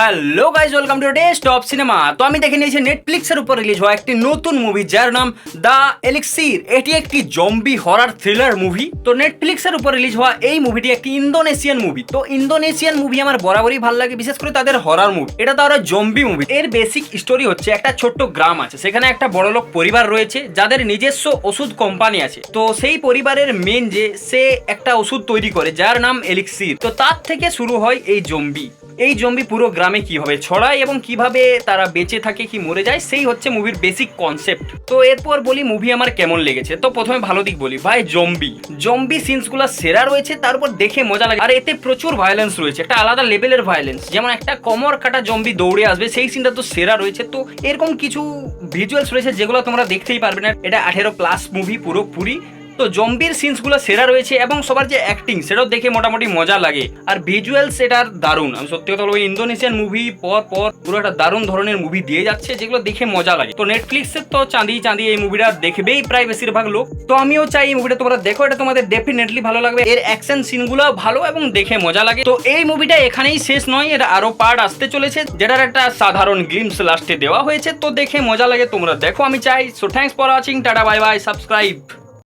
Hello guys welcome to day stop cinema তো আমি দেখে নিয়েছি নেটফ্লিক্সের উপর রিলিজ হওয়া একটি নতুন মুভি যার নাম দ্য এলিক্সির এটি একটি জম্বি হরার থ্রিলার মুভি তো নেটফ্লিক্সের উপর রিলিজ হওয়া এই মুভিটি একটি ইন্দোনেশিয়ান মুভি তো ইন্দোনেশিয়ান মুভি আমার বরাবরই ভালো লাগে, বিশেষ করে তাদের হরার মুভি এটা তারা জম্বি মুভি এর বেসিক স্টোরি হচ্ছে একটা ছোট্ট গ্রাম আছে। সেখানে একটা বড়লোক পরিবার রয়েছে, যাদের নিজস্ব ওষুধ কোম্পানি আছে। তো সেই পরিবারের মেন যে, সে একটা ওষুধ তৈরি করে, যার নাম এলিক্সির তো তার থেকে শুরু হয় এই জম্বি এই জম্বি পুরো গ্রামে কীভাবে ছড়ায় এবং কীভাবে তারা বেঁচে থাকে, কি মরে যায়, সেই হচ্ছে মুভির বেসিক কনসেপ্ট তো এরপর বলি মুভি আমার কেমন লেগেছে। তো প্রথমে ভালো দিক বলি, ভাই জম্বি জম্বি সিনসগুলো সেরা রয়েছে, তারপর দেখে মজা লাগে। আর এতে প্রচুর ভায়োলেন্স রয়েছে, একটা আলাদা লেভেলের ভায়োলেন্স যেমন একটা কমর কাটা জম্বি দৌড়ে আসবে, সেই সিনটা তো সেরা রয়েছে। তো এরকম কিছু ভিজুয়ালস রয়েছে যেগুলো তোমরা দেখতেই পারবে না। এটা আঠেরো প্লাস মুভি পুরোপুরি। তো জম্বির সিনসগুলো সেরা রয়েছে এবং সবার যে অ্যাক্টিং সেটাও দেখে মোটামুটি মজা লাগে। আর ভিজুয়ালস এটার দারুণ। আমি সত্যি কথা বলব, ইন্দোনেশিয়ান মুভি পর পর পুরো একটা দারুণ ধরনের মুভি দিয়ে যাচ্ছে, যেগুলো দেখে মজা লাগে। তো নেটফ্লিক্সের তো চাঁদি চাঁদি এই মুভিটা দেখবেই প্রায় বেশিরভাগ লোক। তো আমিও চাই এই মুভিটা তোমরা দেখো, এটা তোমাদের ডেফিনেটলি ভালো লাগবে। এর অ্যাকশন সিনগুলো ভালো এবং দেখে মজা লাগে। তো এই মুভিটা এখানেই শেষ নয় এর আরও পার্ট আসতে চলেছে, যেটার একটা সাধারণ গ্লিমস লাস্টে দেওয়া হয়েছে। তো দেখে মজা লাগে, তোমরা দেখো, আমি চাই। So thanks for watching tata bye bye subscribe